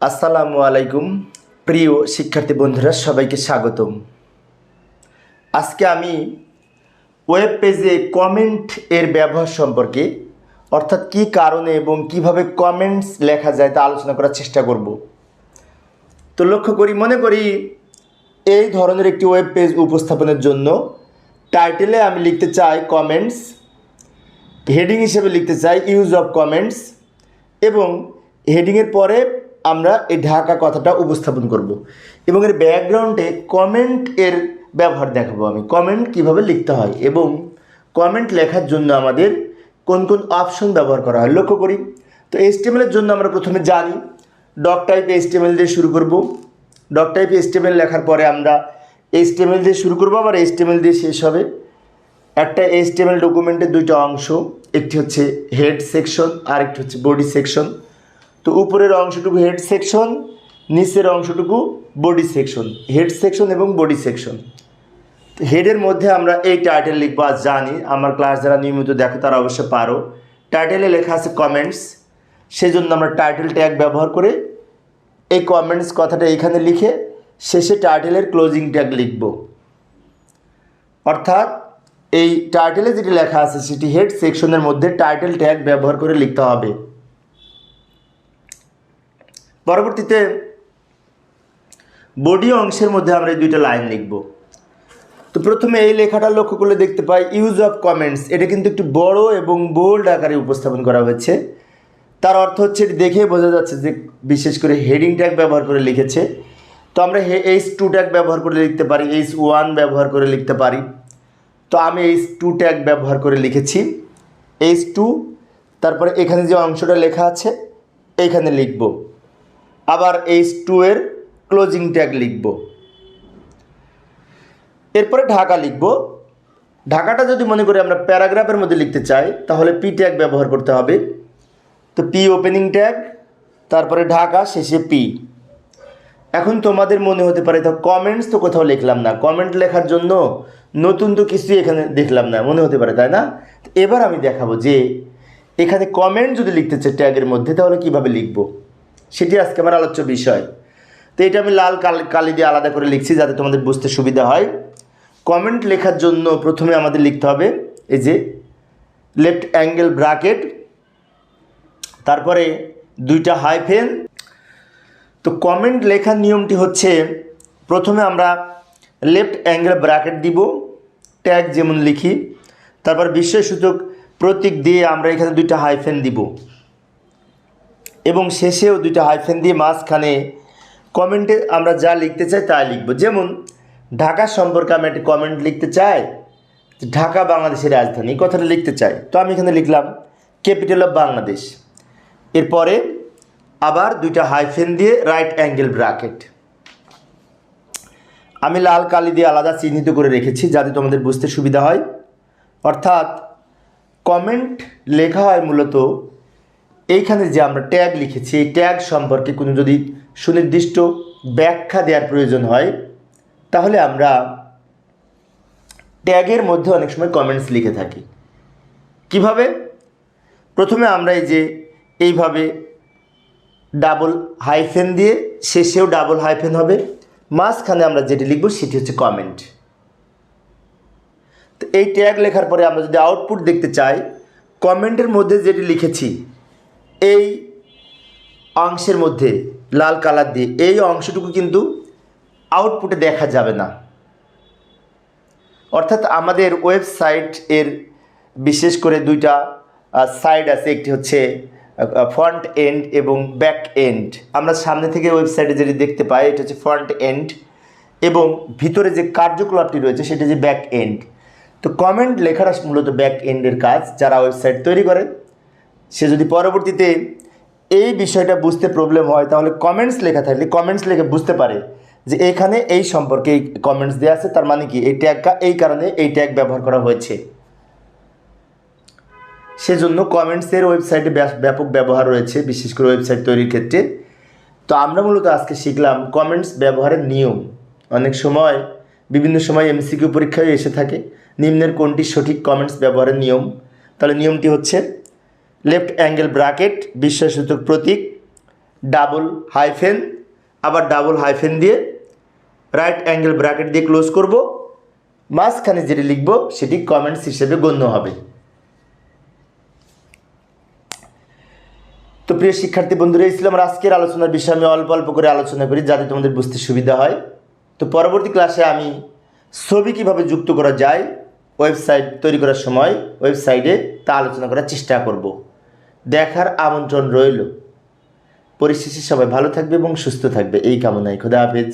আসসালামু আলাইকুম, প্রিয় শিক্ষার্থী বন্ধুরা, সবাইকে স্বাগতম। আজকে আমি ওয়েব পেজে কমেন্ট এর ব্যবহার সম্পর্কে, অর্থাৎ কী কারণে এবং কীভাবে কমেন্টস লেখা যায় তা আলোচনা করার চেষ্টা করব। তো লক্ষ্য করি, মনে করি এই ধরনের একটি ওয়েব পেজ উপস্থাপনের জন্য টাইটেলে আমি লিখতে চাই কমেন্টস হেডিং হিসেবে লিখতে চাই ইউজ অফ কমেন্টস এবং হেডিংয়ের পরে আমরা এই ঢাকা কথাটা উপস্থাপন করব। এবং এর ব্যাকগ্রাউন্ডে কমেন্ট এর ব্যবহার দেখাবো আমি। কমেন্ট কীভাবে লিখতে হয় এবং কমেন্ট লেখার জন্য আমাদের কোন কোন অপশন ব্যবহার করা হয় লক্ষ্য করি। তো এস্টিমেলের জন্য আমরা প্রথমে জানি ডক টাইপ এস্টিমেল দিয়ে শুরু করব। ডক টাইপ এস্টিমেল লেখার পরে আমরা এস্টিমেল দিয়ে শুরু করব, আবার এস্টিমেল দিয়ে শেষ হবে। একটা এইচটিএমএল ডকুমেন্টের দুইটা অংশ, একটি হচ্ছে হেড সেকশন আর একটি হচ্ছে বডি সেকশন তো উপরের অংশটুকু হেড সেকশন নিচের অংশটুকু বডি সেকশন হেড সেকশন এবং বডি সেকশন হেডের মধ্যে আমরা এই টাইটেল লিখব, আজ জানি। আমার ক্লাস যারা নিয়মিত দেখো, তারা অবশ্যই পারো। টাইটেলে লেখা আছে কমেন্টস সেজন্য আমরা টাইটেল ট্যাগ ব্যবহার করে এই কমেন্টস কথাটা এখানে লিখে শেষে টাইটেলের ক্লোজিং ট্যাগ লিখব। অর্থাৎ এই টাইটেলে যেটি লেখা আছে, সেটি হেড সেকশনের মধ্যে টাইটেল ট্যাগ ব্যবহার করে লিখতে হবে। পরবর্তীতে বডি অংশের মধ্যে আমরা এই দুইটা লাইন লিখব। তো প্রথমে এই লেখাটা লক্ষ্য করলে দেখতে পাই ইউজ অফ কমেন্টস এটা কিন্তু একটু বড় এবং বোল্ড আকারে উপস্থাপন করা হয়েছে। তার অর্থ হচ্ছে এটি দেখে বোঝা যাচ্ছে যে বিশেষ করে হেডিং ট্যাগ ব্যবহার করে লিখেছে। তো আমরা হে এইচ টু ট্যাগ ব্যবহার করে লিখতে পারি এইচ ওয়ান ব্যবহার করে লিখতে পারি। তো আমি এইচ টু ট্যাগ ব্যবহার করে লিখেছি এইচ টু তারপরে এখানে যে অংশটা লেখা আছে এইখানে লিখব। আবার এইচ টু এর ক্লোজিং ট্যাগ লিখব। এরপরে ঢাকা লিখব। ঢাকাটা যদি মনে করি আমরা প্যারাগ্রাফের মধ্যে লিখতে চাই, তাহলে পি ট্যাগ ব্যবহার করতে হবে। তো পি ওপেনিং ট্যাগ তারপরে ঢাকা, শেষে পি এখন তোমাদের মনে হতে পারে, তো কমেন্টস তো কোথাও লিখলাম না। কমেন্ট লেখার জন্য নতুন তো কিছুই এখানে দেখলাম না, মনে হতে পারে, তাই না? এবার আমি দেখাবো যে, এখানে কমেন্ট যদি লিখতে চাই ট্যাগের মধ্যে, তাহলে কীভাবে লিখব? সেটি আজকে আমার আলোচ্য বিষয়। তো এটা আমি লাল কাল, কালি দিয়ে আলাদা করে লিখছি যাতে তোমাদের বুঝতে সুবিধা হয়। কমেন্ট লেখার জন্য প্রথমে আমাদের লিখতে হবে এই যে লেফট অ্যাঙ্গেল ব্রাকেট তারপরে দুইটা হাইফেন তো কমেন্ট লেখার নিয়মটি হচ্ছে, প্রথমে আমরা লেফট অ্যাঙ্গেল ব্র্যাকেট দিব ট্যাগ যেমন লিখি, তারপর বিশ্বসূচক প্রতীক দিয়ে আমরা এখানে দুইটা হাইফেন দিব। এবং শেষেও দুইটা হাইফেন দিয়ে মাঝখানে কমেন্টে আমরা যা লিখতে চাই তাই লিখব। যেমন, ঢাকা সম্পর্কে আমি একটা কমেন্ট লিখতে চাই ঢাকা বাংলাদেশের রাজধানী, এই কথাটা লিখতে চাই। তো আমি এখানে লিখলাম ক্যাপিটাল অফ বাংলাদেশ। এরপরে আবার দুইটা হাইফেন দিয়ে রাইট অ্যাঙ্গেল ব্র্যাকেট আমি লাল কালি দিয়ে আলাদা চিহ্নিত করে রেখেছি, যাতে তোমাদের বুঝতে সুবিধা হয়। অর্থাৎ কমেন্ট লেখা হয় মূলত এইখানে যে আমরা ট্যাগ লিখেছি, এই ট্যাগ সম্পর্কে কোনো যদি সুনির্দিষ্ট ব্যাখ্যা দেওয়ার প্রয়োজন হয়, তাহলে আমরা ট্যাগের মধ্যে অনেক সময় কমেন্টস লিখে থাকি। কীভাবে? প্রথমে আমরা এই যে এইভাবে ডাবল হাইফেন দিয়ে শেষেও ডাবল হাইফেন হবে। মাঝখানে আমরা যেটি লিখব সেটি হচ্ছে কমেন্ট তো এই ট্যাগ লেখার পরে আমরা যদি আউটপুট দেখতে চাই কমেন্টের মধ্যে যেটি লিখেছি এই অংশের মধ্যে লাল কালার দিয়ে, এই অংশটুকু কিন্তু আউটপুটে দেখা যাবে না। অর্থাৎ আমাদের ওয়েবসাইট এর বিশেষ করে দুইটা সাইড আছে, একটি হচ্ছে ফ্রন্ট এন্ড এবং ব্যাক এন্ড আমরা সামনে থেকে ওয়েবসাইটে যেটি দেখতে পাই, এটা হচ্ছে ফ্রন্ট এন্ড এবং ভিতরে যে কার্যকলাপটি রয়েছে, সেটা যে ব্যাক এন্ড তো কমেন্ট লেখাটা মূলত ব্যাক এন্ডের কাজ, যারা ওয়েবসাইট তৈরি করে সে যদি পরবর্তীতে এই বিষয়টা বুঝতে প্রবলেম হয়, তাহলে কমেন্টস লেখা থাকলে কমেন্টস লেখে বুঝতে পারে যে এখানে এই সম্পর্কে এই কমেন্টস দেওয়া আছে, তার মানে কি? এই ট্যাগটা এই কারণে এই ট্যাগ ব্যবহার করা হয়েছে। সেজন্য কমেন্টসের ওয়েবসাইটে ব্যাপক ব্যবহার রয়েছে, বিশেষ করে ওয়েবসাইট তৈরির ক্ষেত্রে। তো আমরা মূলত আজকে শিখলাম কমেন্টস ব্যবহারের নিয়ম। অনেক সময়, বিভিন্ন সময় এমসিকিউ পরীক্ষায় এসে থাকে, নিম্নের কোনটি সঠিক কমেন্টস ব্যবহারের নিয়ম? তাহলে নিয়মটি হচ্ছে লেফট অ্যাঙ্গেল ব্রাকেট বিশ্বাসসূচক প্রতীক ডাবল হাইফেন আবার ডাবল হাইফেন দিয়ে রাইট অ্যাঙ্গেল ব্র্যাকেট দিয়ে ক্লোজ করব। মাঝখানে যেটি লিখব, সেটি কমেন্টস হিসেবে গণ্য হবে। তো প্রিয় শিক্ষার্থী বন্ধুরা, এই ছিল আজকের আলোচনার বিষয়ে। আমি অল্প অল্প করে আলোচনা করি, যাতে তোমাদের বুঝতে সুবিধা হয়। তো পরবর্তী ক্লাসে আমি ছবি কীভাবে যুক্ত করা যায় ওয়েবসাইট তৈরি করার সময় ওয়েবসাইটে তা আলোচনা করার চেষ্টা করব। দেখার আমন্ত্রণ রইল। পরিশেষে সবাই ভালো থাকবে এবং সুস্থ থাকবে। এই কামনায় খোদা হাফেজ।